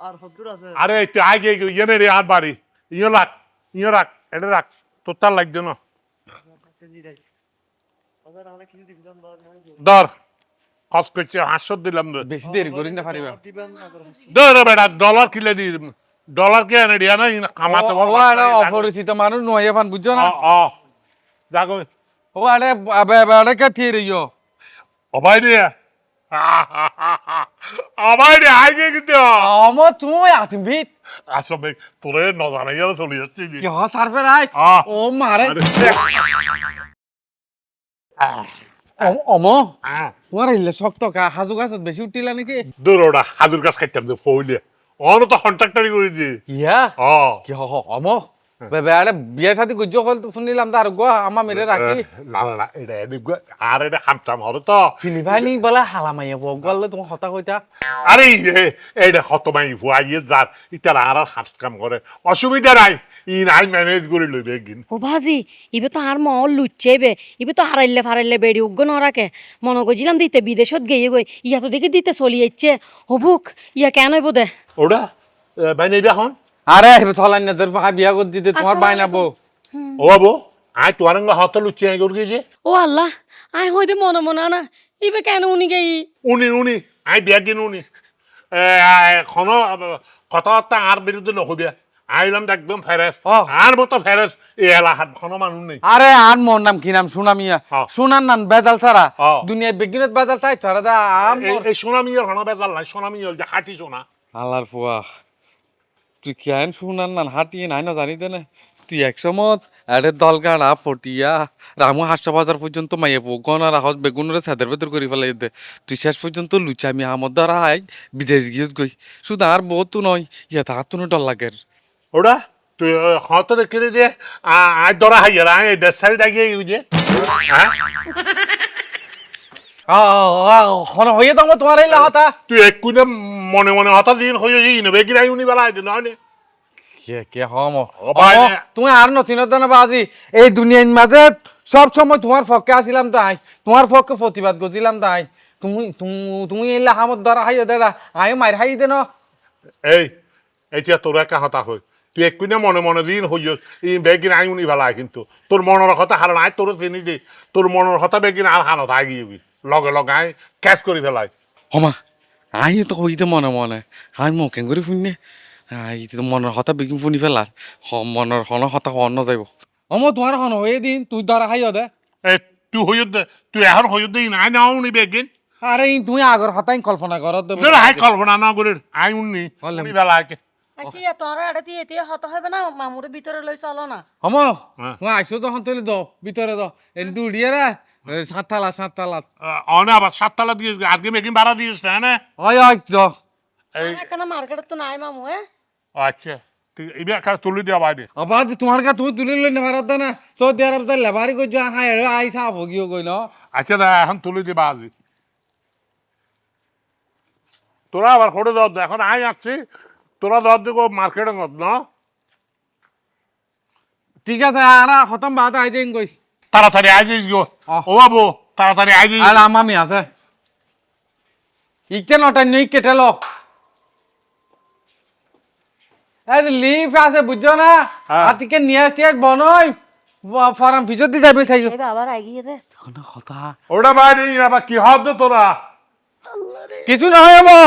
আর হদ্দুর আছে আরে একটু আগে ইয়ে রে আর বাড়ি ইয়ে রাখ ইয়ে রাখ এটা রাখ তোর তার লাগছে না দেয় ধর খস করছে হাস্য দিলাম বেশি দেরি করি না পারিবা ধর বেটা ডলার কিলে দি ডলার কে এনে দিয়া না ইনা কামাতে ও আরে অপরিচিত মানুষ নয় ফান বুঝছ না অ যাগো ও আরে আরে কে থিয়ে রইও অবাই রে অবাই রে আগে কিন্তু অম তুমি আসবি। আসলে তোরে নজানা গেলে চলে যাচ্ছে। কি? হ সার্ভে রাই ও মারে। অম- তোমার ইলে শক্ত কা হাজু গাছত বেশি উঠিলা নাকি? দূর ওটা হাজুর গাছ খাইতাম যে ফইলে অন তো কন্ট্রাক্টারি করে দিয়ে। ইয়া? কি হ অম। বেবে আরে বিয়ে শাদি গুজ্জ হল তো শুনিলাম তার গো আমা মেরে রাখি। না না না এটা এনে আর এটা খামটাম হবে তো। ফিনি ভাই নি বলে হালামাইয়া বগল তোমার হতা কইতা। আরে এইটা কত মাই ভুয়াইয়ে যার ইতার আর আর হাত কাম করে। অসুবিধা নাই ই নাই ম্যানেজ করে লইবে একদিন। ও ভাজি ইবে তো আর মল লুচ্ছেবে ইবে তো হারাইলে ফারাইলে বেড়ি উগ্গ নরাকে মনে করছিলাম দিতে বিদেশত গিয়ে গই ইয়া তো দেখি দিতে চলি যাচ্ছে হবুক ইয়া কেন হইব দে? ওটা ভাই নেবে এখন আরে চলাই না তোর বিয়া করে দিতে তোমার বাই নাবো ও বাবু আয় তোর হাত লুচি আই করে গিয়েছে ও আল্লাহ আয় হইতে মনে মনে না ইবে কেন উনি গেই উনি উনি আই বিয়ার দিন উনি। কোনো কথাবার্তা আর বিরুদ্ধে নহবি আইলাম একদম ফেরেস। অ। আর মতো ফেরেস। এই এলাকাত কোনো মানুষ নেই। আরে আর মোর নাম কি নাম? সুনামিয়া। সুনার নাম বেজাল ছাড়া। দুনিয়ায় বিজ্ঞানত বেজাল চাই ছাড়া দা আম এই- এই সোনামিয়ার হন বেজাল নাই সোনামিয়ার যে খাটি সোনা। আল্লাহর ফুয়া তুই কেন শুনান না হাঁটিয়ে নাই না জানি না। তুই একসমত আরে দল গাড়া ফটিয়া, রামু হাসা বাজার পর্যন্ত মাইয়ে গন আর আহত বেগুনের সাদের ভেতর করে ফেলাই দে। তুই শেষ পর্যন্ত লুচামি আমার দ্বারা আই, বিদেশ গিয়ে গই শুধু আর বহুত নয়, ইয়া তার তো ডর লাগে ওটা তুই হত দেখে যে আজ ধরা হাইয়ার, আয় দেশ সাইড ইউ যে হ্যাঁ? হয়ে তো তোমার এই লাহাতা তুই মনে মনে দিন হয়ে যাই নেবে কি রাই উনি নয় কে কে হম তুমি আর বাজি এই দুনিয়ার মাঝে সব সময় তোমার পক্ষে আসিলাম তাই। তোমার পক্ষে প্রতিবাদ করছিলাম তাই। তুমি তুমি- এই লাহামত দ্বারা হাইও দেরা আয় মার হাই দে না। এই এতিয়া তোর একা হতা হই তুই এক্ষুনি মনে মনে দিন হইয় এই বেগিন আই উনি বেলা কিন্তু। তোর মনের কথা হার নাই তোর চিনি দে। তোর মনের কথা বেগিন আর হানত আই গিয়ে। লগে লগে আই ক্যাচ করে ফেলাই। হমা আই তো হইতে মনে মনে আই মুখে করে শুনে আই তো মনের হতা বিকিন শুনি ফেলার হ- মনের হন হতা অন্য যাইব অম তোমার হন হয়ে দিন তুই দ্বারা হাইও দে এ তুই হইয় দে তুই এখন হইয় দে নাই না উনি বেগিন আরে তুই আগর হতাই কল্পনা করত দেব তোর আই কল্পনা না করে আই উনি উনি বেলা আইকে আচ্ছা ইয়া তোরা এটা দিয়ে দিয়ে হত হবে না মামুরে ভিতরে লই চলো না। হম। তুই আইসো তখন তুই দ ভিতরে দ। এন তুই উড়িয়ে রে সাত তালা সাত তালা অনে আবার সাততলা দিয়েছ আজকে বেগিন ভাড়া দিয়েছ না না? হয় হয় দ এই এখানে মার্কেটে তো নাই মামু হ্যাঁ? আচ্ছা। তুলি দেওয়া বাইরে। আবার তোমার কা তুমি তুলি লই নেবার দা না। সৌদি আরব দা লেবারি কই যা হাই আই সাফ গিও কই ন আচ্ছা দা এখন তুলি দিবা আজি তোরা আবার ফটো দর দে এখন আই আসছি। তোরা মার্কেটে না? ঠিক আছে আর খতম বাদ আই যাইন কই। তাড়াতাড়ি আই যাইস গো। ও বাবু তাড়াতাড়ি আই যাইস আর আমামি আছে। ইকে নটা নেই কেটেল আরে লিফ আছে বুঝছ না? হ্যাঁ। আতিকে নিয়ে আসতে এক বনই। ফরাম ফিজত দি যাবে থাইছো এবার আবার আগিয়ে দে কথা। ওটা বাইরে আবার কি হবে তোরা। কিছু নহয় মো